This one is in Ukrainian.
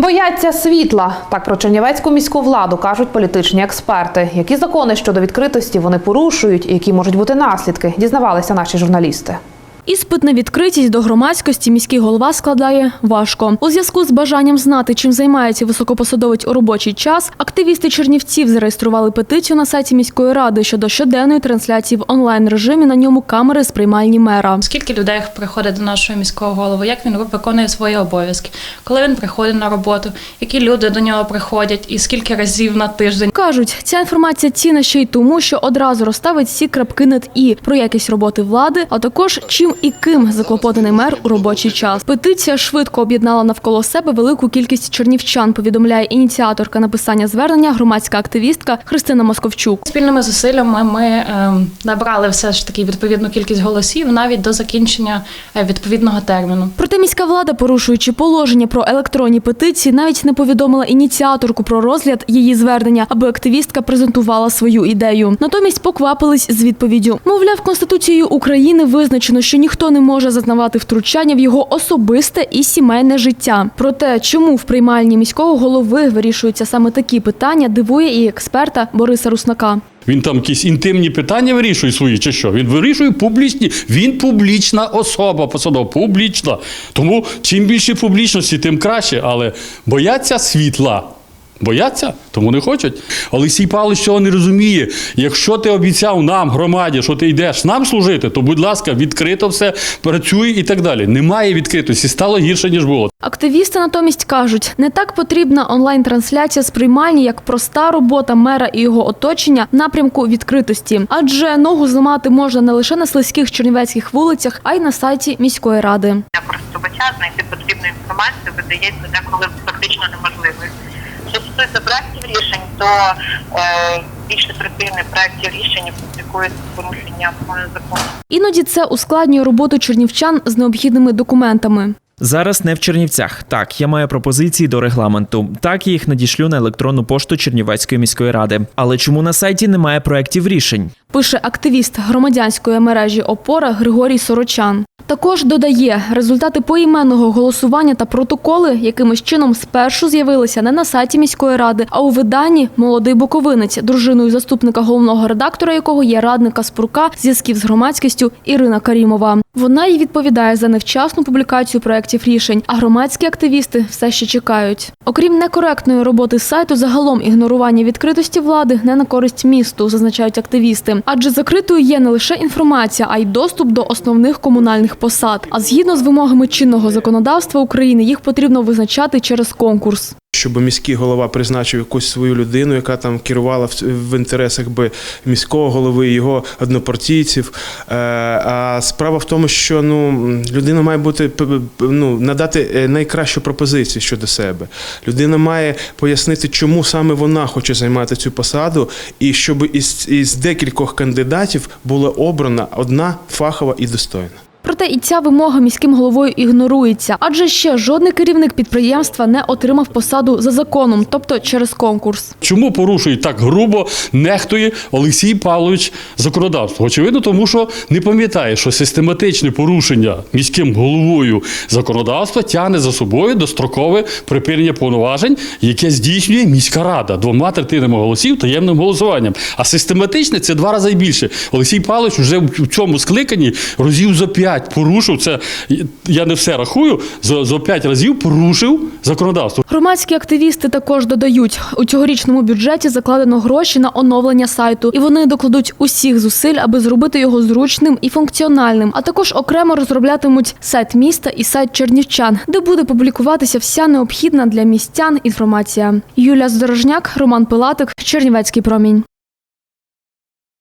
Бояться світла. Так про чернівецьку міську владу кажуть політичні експерти. Які закони щодо відкритості вони порушують і які можуть бути наслідки, дізнавалися наші журналісти. Іспит на відкритість до громадськості міський голова складає важко. У зв'язку з бажанням знати, чим займається високопосадовець у робочий час, активісти Чернівців зареєстрували петицію на сайті міської ради щодо щоденної трансляції в онлайн режимі на ньому камери з приймальні мера. Скільки людей приходить до нашого міського голови, як він виконує свої обов'язки, коли він приходить на роботу, які люди до нього приходять, і скільки разів на тиждень. Кажуть, ця інформація цінна ще й тому, що одразу розставить всі крапки над і про якість роботи влади, а також чим і ким заклопотаний мер у робочий час. Петиція швидко об'єднала навколо себе велику кількість чернівчан. Повідомляє ініціаторка написання звернення, громадська активістка Христина Московчук. Спільними зусиллями ми е, набрали все ж таки відповідну кількість голосів навіть до закінчення е, відповідного терміну. Проте міська влада, порушуючи положення про електронні петиції, навіть не повідомила ініціаторку про розгляд її звернення, аби активістка презентувала свою ідею. Натомість поквапились з відповіддю. Мовляв, конституцією України визначено, що ніхто не може зазнавати втручання в його особисте і сімейне життя. Проте, чому в приймальні міського голови вирішуються саме такі питання, дивує і експерта Бориса Руснака. Він там якісь інтимні питання вирішує свої, чи що? Він вирішує публічні. Він публічна особа, посадова, публічна. Тому чим більше публічності, тим краще. Але бояться світла. Бояться, тому не хочуть. Олексій Павлович цього не розуміє. Якщо ти обіцяв нам, громаді, що ти йдеш нам служити, то будь ласка, відкрито все працюй і так далі. Немає відкритості, стало гірше ніж було. Активісти натомість кажуть, не так потрібна онлайн-трансляція з приймальні, як проста робота мера і його оточення в напрямку відкритості. Адже ногу зламати можна не лише на слизьких чернівецьких вулицях, а й на сайті міської ради. для користувача знайти потрібну інформацію видається деколи фактично неможливою. Стосується проєктів рішень, то е, більше третини проєктів рішень публікують з порушенням е, закону. Іноді це ускладнює роботу чернівчан з необхідними документами. Зараз не в Чернівцях. Так, я маю пропозиції до регламенту. Так, я їх надішлю на електронну пошту Чернівецької міської ради. Але чому на сайті немає проєктів рішень? Пише активіст громадянської мережі Опора Григорій Сорочан. Також додає, результати поіменного голосування та протоколи якимось чином спершу з'явилися не на сайті міської ради, а у виданні Молодий Буковинець, дружиною заступника головного редактора, якого є радника Спрука зв'язків з громадськістю Ірина Карімова. Вона й відповідає за невчасну публікацію проєктів рішень, а громадські активісти все ще чекають. Окрім некоректної роботи сайту, загалом ігнорування відкритості влади не на користь місту, зазначають активісти. Адже закритою є не лише інформація, а й доступ до основних комунальних посад. А згідно з вимогами чинного законодавства України, їх потрібно визначати через конкурс. Щоб міський голова призначив якусь свою людину, яка там керувала в, інтересах би міського голови, його однопартійців. Е, а справа в тому, що ну людина має бути ну, надати е, найкращу пропозицію щодо себе. Людина має пояснити, чому саме вона хоче займати цю посаду, і щоб із, із декількох кандидатів була обрана одна фахова і достойна. Проте і ця вимога міським головою ігнорується, адже ще жодний керівник підприємства не отримав посаду за законом, тобто через конкурс. Чому порушує так грубо, нехтує Олексій Павлович законодавство? Очевидно, тому що не пам'ятає, що систематичне порушення міським головою законодавства тягне за собою дострокове припинення повноважень, яке здійснює міська рада двома третинами голосів таємним голосуванням. А систематичне це два рази більше. Олексій Павлович вже в цьому скликанні разів за п'ять порушив це. Я не все рахую, за, за п'ять разів порушив законодавство. Громадські активісти також додають, у цьогорічному бюджеті закладено гроші на оновлення сайту, і вони докладуть усіх зусиль, аби зробити його зручним і функціональним. А також окремо розроблятимуть сайт міста і сайт чернівчан, де буде публікуватися вся необхідна для містян інформація. Юлія Здорожняк, Роман Пилатик, Чернівецький промінь.